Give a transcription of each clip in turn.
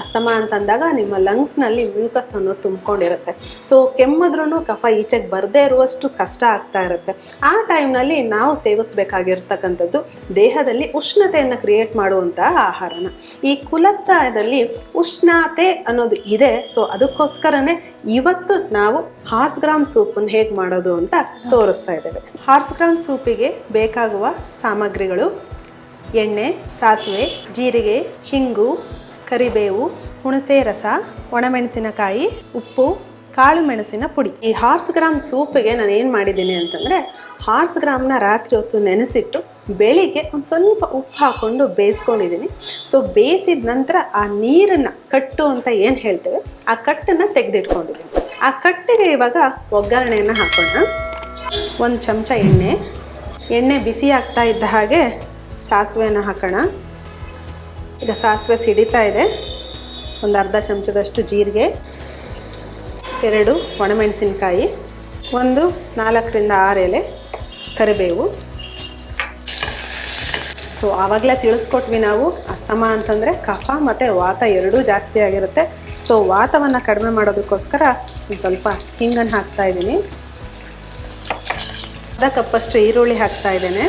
Asthma ಅಂತಂದಾಗ ನಿಮ್ಮ ಲಂಗ್ಸ್ನಲ್ಲಿ mucus ಅನ್ನೋದು ತುಂಬಿಕೊಂಡಿರುತ್ತೆ. ಸೊ ಕೆಮ್ಮದ್ರೂ ಕಫ ಈಚೆಗೆ ಬರದೇ ಇರುವಷ್ಟು ಕಷ್ಟ ಆಗ್ತಾ ಇರುತ್ತೆ. ಆ ಟೈಮ್ನಲ್ಲಿ ನಾವು ಸೇವಿಸಬೇಕಾಗಿರ್ತಕ್ಕಂಥದ್ದು ದೇಹದಲ್ಲಿ ಉಷ್ಣತೆಯನ್ನು ಕ್ರಿಯೇಟ್ ಮಾಡುವಂತಹ ಆಹಾರನ. ಈ ಕುಲತ್ತಾಯದಲ್ಲಿ ಉಷ್ಣತೆ ಅನ್ನೋದು ಇದೆ. ಸೊ ಅದಕ್ಕೋಸ್ಕರನೇ ಇವತ್ತು ನಾವು ಹಾರ್ಸ್ ಗ್ರಾಮ್ ಸೂಪನ್ನು ಹೇಗೆ ಮಾಡೋದು ಅಂತ ತೋರಿಸ್ತಾ ಇದ್ದೇವೆ. ಹಾರ್ಸ್ ಗ್ರಾಮ್ ಸೂಪಿಗೆ ಬೇಕಾಗುವ ಸಾಮಗ್ರಿಗಳು ಎಣ್ಣೆ, ಸಾಸಿವೆ, ಜೀರಿಗೆ, ಹಿಂಗು ಕರಿಬೇವು, ಹುಣಸೆ ರಸ, ಒಣಮೆಣಸಿನಕಾಯಿ, ಉಪ್ಪು, ಕಾಳು ಮೆಣಸಿನ ಪುಡಿ. ಈ ಹಾರ್ಸ್ ಗ್ರಾಮ್ ಸೂಪಿಗೆ ನಾನು ಏನು ಮಾಡಿದ್ದೀನಿ ಅಂತಂದರೆ, ಹಾರ್ಸ್ ಗ್ರಾಮ್ನ ರಾತ್ರಿ ಹೊತ್ತು ನೆನೆಸಿಟ್ಟು ಬೆಳಿಗ್ಗೆ ಒಂದು ಸ್ವಲ್ಪ ಉಪ್ಪು ಹಾಕ್ಕೊಂಡು ಬೇಯಿಸ್ಕೊಂಡಿದ್ದೀನಿ. ಸೊ ಬೇಯಿಸಿದ ನಂತರ ಆ ನೀರನ್ನು ಕಟ್ಟು ಅಂತ ಏನು ಹೇಳ್ತೇವೆ? ಆ ಕಟ್ಟನ್ನು ತೆಗೆದಿಟ್ಕೊಂಡಿದ್ದೀನಿ. ಆ ಕಟ್ಟಿಗೆ ಇವಾಗ ಒಗ್ಗರಣೆಯನ್ನು ಹಾಕೋಣ. ಒಂದು ಚಮಚ ಎಣ್ಣೆ. ಎಣ್ಣೆ ಬಿಸಿ ಆಗ್ತಾ ಇದ್ದ ಹಾಗೆ ಸಾಸಿವೆನ ಹಾಕೋಣ. ಈಗ ಸಾಸಿವೆ ಸಿಡಿತಾ ಇದೆ. ಒಂದು ಅರ್ಧ ಚಮಚದಷ್ಟು ಜೀರಿಗೆ, ಎರಡು ಒಣಮೆಣಸಿನ್ಕಾಯಿ, ಒಂದು ನಾಲ್ಕರಿಂದ ಆರು ಎಲೆ, ಕರಿಬೇವು. ಸೊ ಆವಾಗಲೇ ತಿಳಿಸ್ಕೊಟ್ವಿ ನಾವು ಅಸ್ತಮ ಅಂತಂದರೆ ಕಫ ಮತ್ತು ವಾತ ಎರಡೂ ಜಾಸ್ತಿ ಆಗಿರುತ್ತೆ. ಸೊ ವಾತವನ್ನು ಕಡಿಮೆ ಮಾಡೋದಕ್ಕೋಸ್ಕರ ಒಂದು ಸ್ವಲ್ಪ ಹಿಂಗನ್ನು ಹಾಕ್ತಾ ಇದ್ದೀನಿ. ಅರ್ಧ ಕಪ್ಪಷ್ಟು ಈರುಳ್ಳಿ ಹಾಕ್ತಾ ಇದ್ದೇನೆ.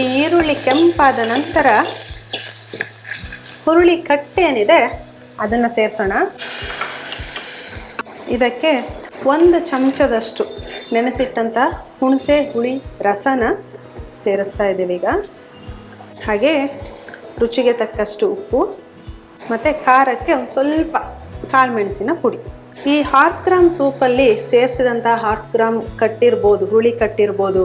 ಈ ಈರುಳ್ಳಿ ಕೆಂಪಾದ ನಂತರ ಹುರುಳಿ ಕಟ್ಟೆ ಏನಿದೆ, ಅದನ್ನು ಸೇರಿಸೋಣ. ಇದಕ್ಕೆ ಒಂದು ಚಮಚದಷ್ಟು ನೆನೆಸಿಟ್ಟಂಥ ಹುಣಸೆ ಹುಳಿ ರಸನ ಸೇರಿಸ್ತಾ ಇದ್ದೀವಿ ಈಗ. ಹಾಗೆ ರುಚಿಗೆ ತಕ್ಕಷ್ಟು ಉಪ್ಪು, ಮತ್ತು ಖಾರಕ್ಕೆ ಒಂದು ಸ್ವಲ್ಪ ಕಾಳು ಮೆಣಸಿನ ಪುಡಿ. ಈ ಹಾರ್ಸ್ ಗ್ರಾಮ್ ಸೂಪಲ್ಲಿ ಸೇರಿಸಿದಂಥ ಹಾರ್ಸ್ ಗ್ರಾಮ್ ಕಟ್ಟಿರ್ಬೋದು, ಹುಳಿ ಕಟ್ಟಿರ್ಬೋದು,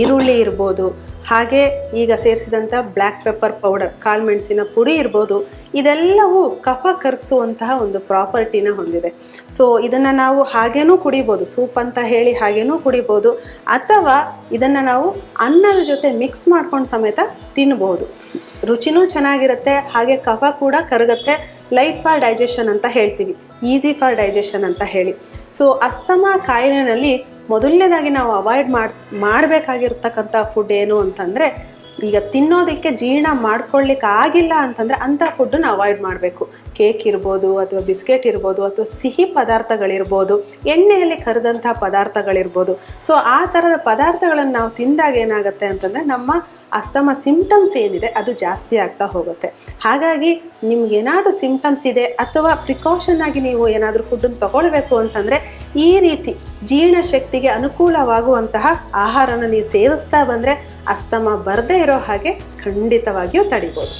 ಈರುಳ್ಳಿ ಇರ್ಬೋದು ಹಾಗೆ ಈಗ ಸೇರಿಸಿದಂಥ ಬ್ಲ್ಯಾಕ್ ಪೆಪ್ಪರ್ ಪೌಡರ್ ಕಾಳು ಮೆಣಸಿನ ಪುಡಿ ಇರ್ಬೋದು, ಇದೆಲ್ಲವೂ ಕಫ ಕರಗಿಸುವಂತಹ ಒಂದು ಪ್ರಾಪರ್ಟಿನ ಹೊಂದಿದೆ. ಸೊ ಇದನ್ನು ನಾವು ಹಾಗೇನೂ ಕುಡಿಬೋದು ಸೂಪ್ ಅಂತ ಹೇಳಿ ಹಾಗೇನೂ ಕುಡಿಬೋದು, ಅಥವಾ ಇದನ್ನು ನಾವು ಅನ್ನದ ಜೊತೆ ಮಿಕ್ಸ್ ಮಾಡ್ಕೊಂಡು ಸಮೇತ ತಿನ್ಬೋದು. ರುಚಿನೂ ಚೆನ್ನಾಗಿರುತ್ತೆ, ಹಾಗೆ ಕಫ ಕೂಡ ಕರಗುತ್ತೆ ಲೈಟ್ ಫಾರ್ ಡೈಜೆಷನ್ ಅಂತ ಹೇಳ್ತೀವಿ, ಈಸಿ ಫಾರ್ ಡೈಜೆಷನ್ ಅಂತ ಹೇಳಿ. ಸೊ ಅಸ್ತಮಾ ಕಾಯಿಲೆನಲ್ಲಿ ಮೊದಲನೇದಾಗಿ ನಾವು ಅವಾಯ್ಡ್ ಮಾಡಿ, ಮಾಡಬೇಕಾಗಿರ್ತಕ್ಕಂಥ ಫುಡ್ ಏನು ಅಂತಂದರೆ, ಈಗ ತಿನ್ನೋದಕ್ಕೆ ಜೀರ್ಣ ಮಾಡ್ಕೊಳ್ಳಿಕ್ಕೆ ಆಗಿಲ್ಲ ಅಂತಂದರೆ ಅಂಥ ಫುಡ್ಡನ್ನು ಅವಾಯ್ಡ್ ಮಾಡಬೇಕು. ಕೇಕ್ ಇರ್ಬೋದು ಅಥವಾ ಬಿಸ್ಕೆಟ್ ಇರ್ಬೋದು ಅಥವಾ ಸಿಹಿ ಪದಾರ್ಥಗಳಿರ್ಬೋದು, ಎಣ್ಣೆಯಲ್ಲಿ ಕರೆದಂಥ ಪದಾರ್ಥಗಳಿರ್ಬೋದು. ಸೊ ಆ ಥರದ ಪದಾರ್ಥಗಳನ್ನು ನಾವು ತಿಂದಾಗ ಏನಾಗುತ್ತೆ ಅಂತಂದರೆ ನಮ್ಮ ಅಸ್ತಮ ಸಿಂಪ್ಟಮ್ಸ್ ಏನಿದೆ ಅದು ಜಾಸ್ತಿ ಆಗ್ತಾ ಹೋಗುತ್ತೆ. ಹಾಗಾಗಿ ನಿಮ್ಗೇನಾದರೂ ಸಿಂಪ್ಟಮ್ಸ್ ಇದೆ ಅಥವಾ ಪ್ರಿಕಾಷನ್ ಆಗಿ ನೀವು ಏನಾದರೂ ಫುಡ್ಡನ್ನು ತಗೊಳ್ಬೇಕು ಅಂತಂದರೆ ಈ ರೀತಿ ಜೀರ್ಣಶಕ್ತಿಗೆ ಅನುಕೂಲವಾಗುವಂತಹ ಆಹಾರನ ನೀವು ಸೇವಿಸ್ತಾ ಬಂದರೆ ಅಸ್ತಮ ಬರದೇ ಇರೋ ಹಾಗೆ ಖಂಡಿತವಾಗಿಯೂ ತಡಿಬೋದು.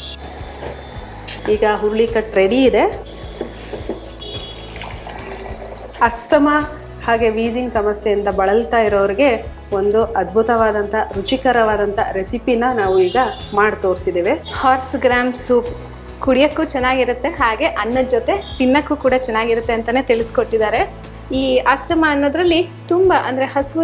ಈಗ ಹುರುಳಿ ಕಟ್ ರೆಡಿ ಇದೆ. ಅಸ್ತಮ ಹಾಗೆ ವೀಸಿಂಗ್ ಸಮಸ್ಯೆಯಿಂದ ಬಳಲ್ತಾ ಇರೋರಿಗೆ ಒಂದು ಅದ್ಭುತವಾದಂಥ, ರುಚಿಕರವಾದಂಥ ರೆಸಿಪಿನ ನಾವು ಈಗ ಮಾಡಿ ತೋರಿಸಿದ್ದೇವೆ. ಹಾರ್ಸ್ ಗ್ರಾಮ್ ಸೂಪ್ ಕುಡಿಯೋಕ್ಕೂ ಚೆನ್ನಾಗಿರುತ್ತೆ, ಹಾಗೆ ಅನ್ನದ ಜೊತೆ ತಿನ್ನಕ್ಕೂ ಕೂಡ ಚೆನ್ನಾಗಿರುತ್ತೆ ಅಂತಲೇ ತಿಳಿಸ್ಕೊಟ್ಟಿದ್ದಾರೆ. ಈ ಅಸ್ತಮ ಅನ್ನೋದ್ರಲ್ಲಿ ತುಂಬ ಅಂದರೆ ಹಸು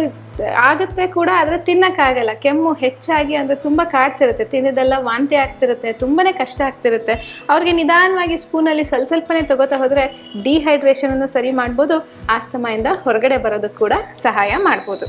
ಆಗುತ್ತೆ ಕೂಡ, ಆದರೆ ತಿನ್ನಕ್ಕಾಗಲ್ಲ. ಕೆಮ್ಮು ಹೆಚ್ಚಾಗಿ ಅಂದರೆ ತುಂಬ ಕಾಡ್ತಿರುತ್ತೆ. ತಿಂದಿದ್ದೆಲ್ಲ ವಾಂತಿ ಆಗ್ತಿರುತ್ತೆ ತುಂಬಾ ಕಷ್ಟ ಆಗ್ತಿರುತ್ತೆ. ಅವ್ರಿಗೆ ನಿಧಾನವಾಗಿ ಸ್ಪೂನಲ್ಲಿ ಸ್ವಲ್ಪ ಸ್ವಲ್ಪನೇ ತಗೋತಾ ಹೋದರೆ ಡಿಹೈಡ್ರೇಷನನ್ನು ಸರಿ ಮಾಡ್ಬೋದು ಆಸ್ತಮಯಿಂದ ಹೊರಗಡೆ ಬರೋದಕ್ಕೆ ಕೂಡ ಸಹಾಯ ಮಾಡ್ಬೋದು.